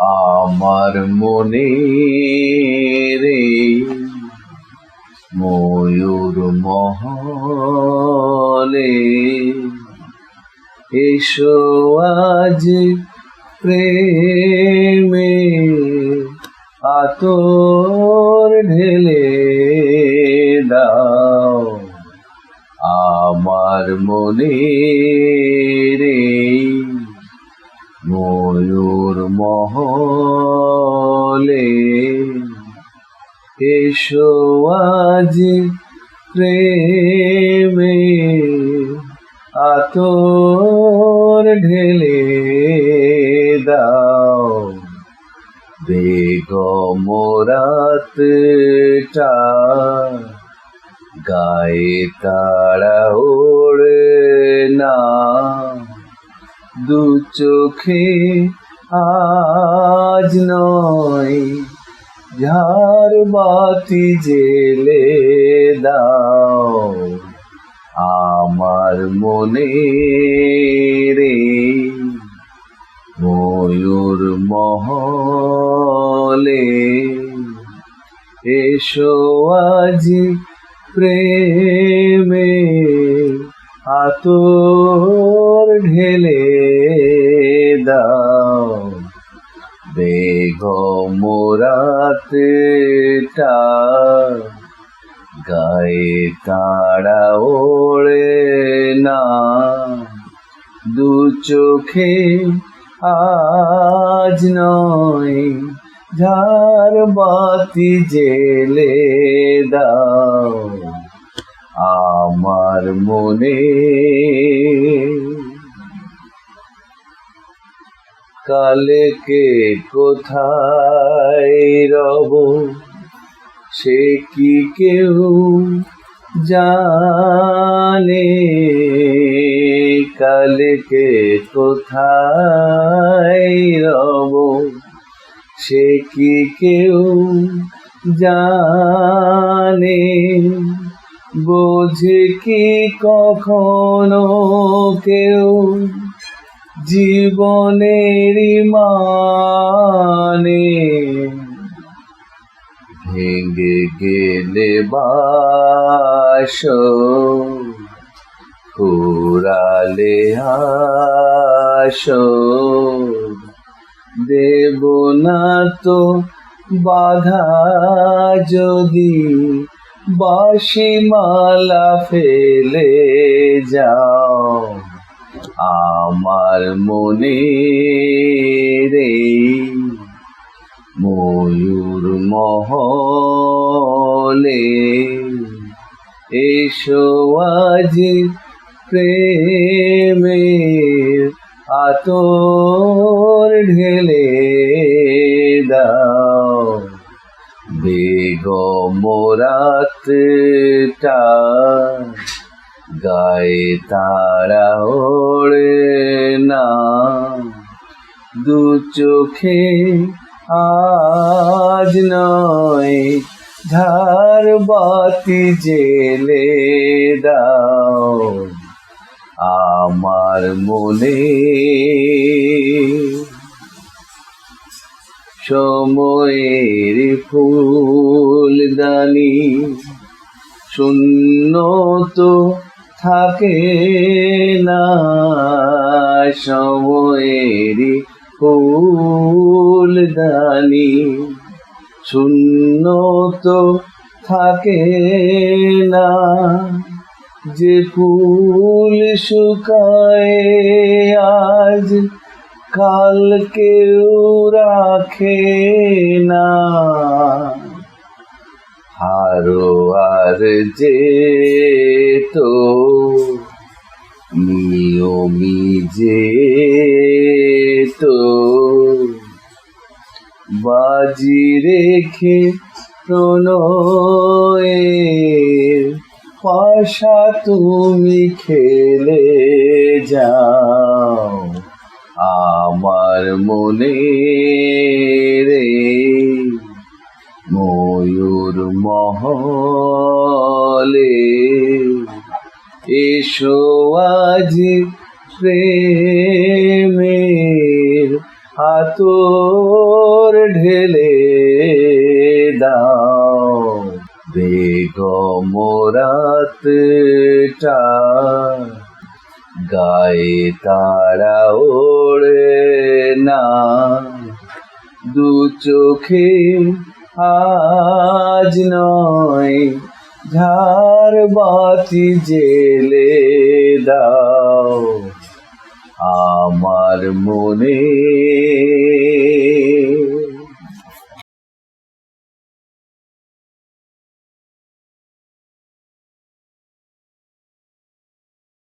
আমার মনে রে ময়ূর মহলে এসো আজ প্রেমে আতর ঢেলে দাও। আমার মনে রে মহলে এসো আজ প্রেমে আতর ঢেলে দাও। বেগমরাতটা গায়ে তারা ওড়ে না। দু চোখে আজ নয় ঝাড় বাতি জেলে দাও। আমার মনে রে, ময়ূর মহলে এসো আজ প্রেমে, আতর ঢেলে দাও। বেগমরাতটা গায়ে তারা ওড়ে না। দু চোখে আজ নয়, ঝাড় বাতি জেলে দাও। আমার মনে কালকে কোথায় রব? সে কি কেউ জানে? কালকে কোথায় রব? সে কি কেউ জানে? বোঝে কি কখনো কেউ? জীবনেরই মানে ভেঙে গেলে বাস ফুরালে আস দেব না তো বাধা যদি বাসি মালা ফেলে যাও। আমার মনে রে ময়ূর মহলে এসো আজ প্রেমের আতর ঢেলে দাও। বেগমরাতটা গায়ে তারা ওড়ে না। দু চোখে আজ নয়, ধার বাতি জেলে দাও। আমার মনে সময়ের ফুলদানি, শূন্য তো থাকে না সময়ের ফুলদানি শূন্য তো থাকে না, যে ফুল শুকায় আজ কাল কেউ রাখে না। হারো আর যে তো নিয়মি যে তো বাজি রেখে প্রণয়ের পাশা তুমি খেলে যাও, আমার মনে রে। ময়ূর মহলে। এসো আজ প্রেমের আতর ঢেলে দাও। বেগম রাতটা গায়ে তারা ওড়ে না। দু চোখে আজ নয় ঝাড় বাতি জেলে দাও। আমার মনে